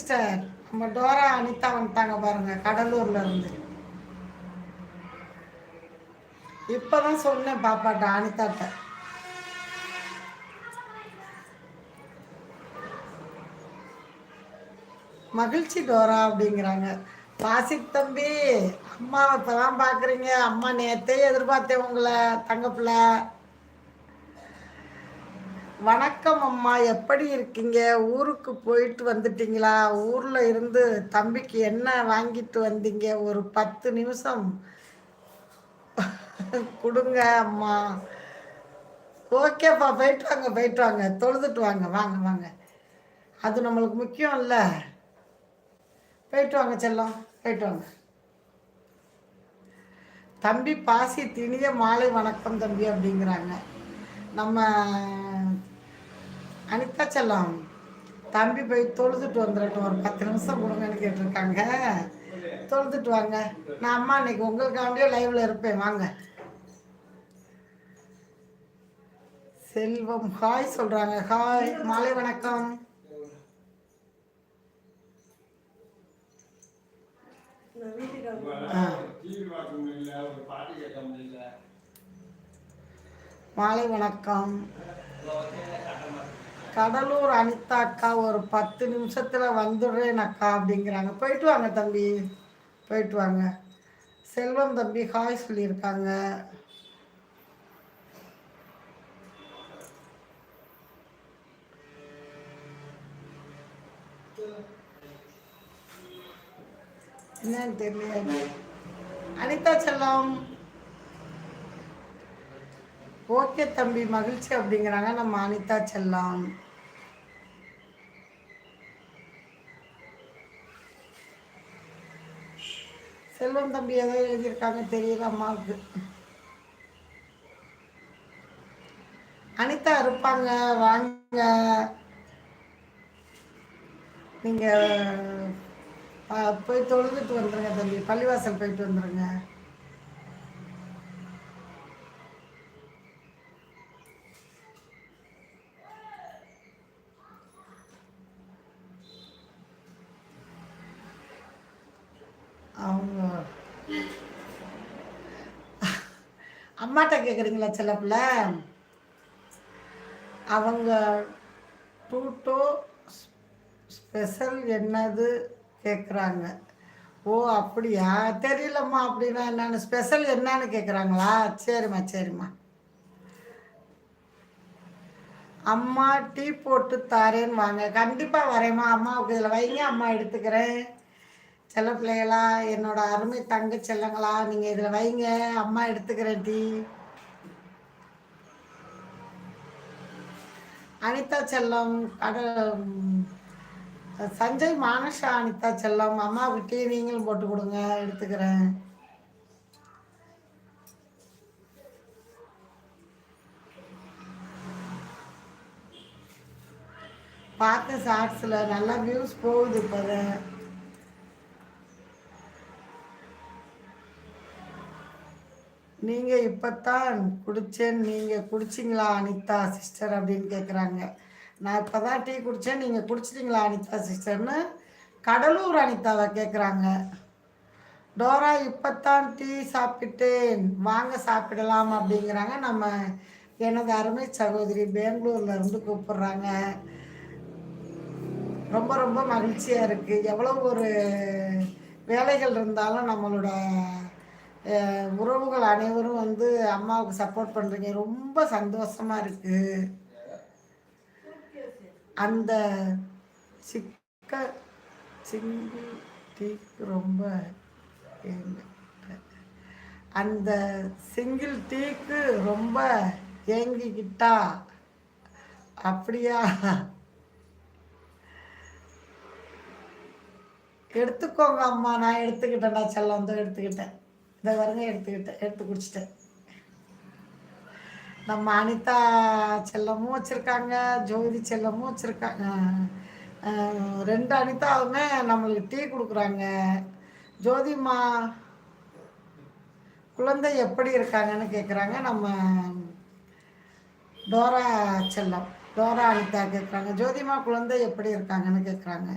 Sister நம்ம Dora Anitha வந்துட்டாங்க பாருங்க கடலூர்ல இருந்து. இப்பதான் சொன்னேன் பாப்பாட்ட அனிதாட்ட. மகிழ்ச்சி டோரா அப்படிங்கிறாங்க. பாசிக் தம்பி அம்மா இப்பதான் பாக்குறீங்க. அம்மா நேத்தே எதிர்பார்த்தேன் உங்களை தங்கப்பிள்ள. வணக்கம் அம்மா எப்படி இருக்கீங்க? ஊருக்கு போயிட்டு வந்துட்டீங்களா? ஊரில் இருந்து தம்பிக்கு என்ன வாங்கிட்டு வந்தீங்க? ஒரு பத்து நிமிஷம். கொடுங்க அம்மா. ஓகேப்பா போயிட்டு வாங்க போயிட்டு வாங்க. தொழுதுட்டு வாங்க வாங்க வாங்க. அது நம்மளுக்கு முக்கியம் இல்லை. போயிட்டு வாங்க செல்லம். போயிட்டு வாங்க. தம்பி பாசி திணிய மாலை வணக்கம் தம்பி அப்படிங்கிறாங்க. நம்ம அனிதா செல்லம் தம்பி போய் தொழுதுட்டு வந்துடட்டும் ஒரு பத்து நிமிஷம் கொடுங்கன்னு கேட்டிருக்காங்க. தொழுதுட்டு வாங்க. நான் அம்மா இன்னைக்கு உங்களுக்காண்டியே லைவ்ல இருப்பேன். வாங்க. செல்வம் ஹாய் சொல்றாங்க. ஹாய் மாலை வணக்கம். மாலை வணக்கம். கடலூர் அனிதா அக்கா ஒரு பத்து நிமிஷத்தில் வந்துடுறேன் அக்கா அப்படிங்கிறாங்க. போயிட்டு வாங்க தம்பி போயிட்டு வாங்க. செல்வம் தம்பி ஹாய் சொல்லியிருக்காங்க. என்னன்னு தெரியல அனிதா செல்லம். ஓகே தம்பி மகிழ்ச்சி அப்படிங்கிறாங்க. நம்ம அனிதா செல்லம். செல்வம் தம்பி ஏதோ எழுதியிருக்காங்க. தெரியல அம்மாவுக்கு. அனிதா இருப்பாங்க. வாங்க. நீங்க போய் தொழுதுட்டு வந்துருங்க தம்பி. பள்ளிவாசல் போயிட்டு வந்துருங்க. அவங்க அம்மாட்ட கேட்குறீங்களா செல்லப்பிள்ள அவங்க டூட்டோ ஸ்பெஷல் என்னது கேட்குறாங்க ஓ அப்படியா? தெரியலம்மா அப்படின்னா என்னென்னு ஸ்பெஷல் என்னன்னு கேட்குறாங்களா சரிம்மா சரிம்மா. அம்மா டீ போட்டு தாரேன்னு வாங்க. கண்டிப்பாக வரேம்மா. அம்மாவுக்கு இதில் வைங்க அம்மா எடுத்துக்கிறேன். செல்ல பிள்ளைகளா என்னோட அருமை தங்க செல்லங்களா நீங்கள் இதில் வைங்க அம்மா எடுத்துக்கிறேன் டீ. அனிதா செல்லம் சஞ்சய் மானஷா அனிதா செல்லம் அம்மாவுக்கு டீ நீங்களும் போட்டு கொடுங்க எடுத்துக்கிறேன். பார்த்த ஷார்ட்ஸில் நல்லா வியூஸ் போகுது இப்போ நீங்கள் இப்போத்தான் குடித்தேன் நீங்கள் குடிச்சிங்களா அனிதா சிஸ்டர் அப்படின்னு கேட்குறாங்க நான் இப்போ தான் டீ குடித்தேன் நீங்கள் குடிச்சிட்டிங்களா அனிதா சிஸ்டர்னு கடலூர் அனிதாவை கேட்குறாங்க டோரா இப்போத்தான் டீ சாப்பிட்டேன் வாங்க சாப்பிடலாம் அப்படிங்கிறாங்க. நம்ம எனது அருமை சகோதரி பெங்களூர்ல இருந்து கூப்பிடுறாங்க. ரொம்ப ரொம்ப மகிழ்ச்சியாக இருக்குது எவ்வளோ ஒரு வேலைகள் இருந்தாலும் நம்மளோட உறவுகள் அனைவரும் வந்து அம்மாவுக்கு சப்போர்ட் பண்ணுறீங்க ரொம்ப சந்தோஷமாக இருக்குது அந்த சிக்க சிங்கிள் டீக்கு ரொம்ப அந்த சிங்கிள் டீக்கு ரொம்ப ஏங்கிக்கிட்டா அப்படியா? எடுத்துக்கோங்க அம்மா. நான் எடுத்துக்கிட்டேன்டா செல்லம் வந்து எடுத்துக்கிட்டேன். இதை வருங்க எடுத்துக்கிட்டேன் எடுத்து குடிச்சிட்டேன். நம்ம அனிதா செல்லமும் வச்சுருக்காங்க ஜோதி செல்லமும் வச்சுருக்காங்க. ரெண்டு அனிதாவுமே நம்மளுக்கு டீ கொடுக்குறாங்க. ஜோதிம்மா குழந்தை எப்படி இருக்காங்கன்னு கேட்குறாங்க நம்ம டோரா செல்லம் டோரா அனிதா கேட்குறாங்க ஜோதிமா குழந்தை எப்படி இருக்காங்கன்னு கேட்குறாங்க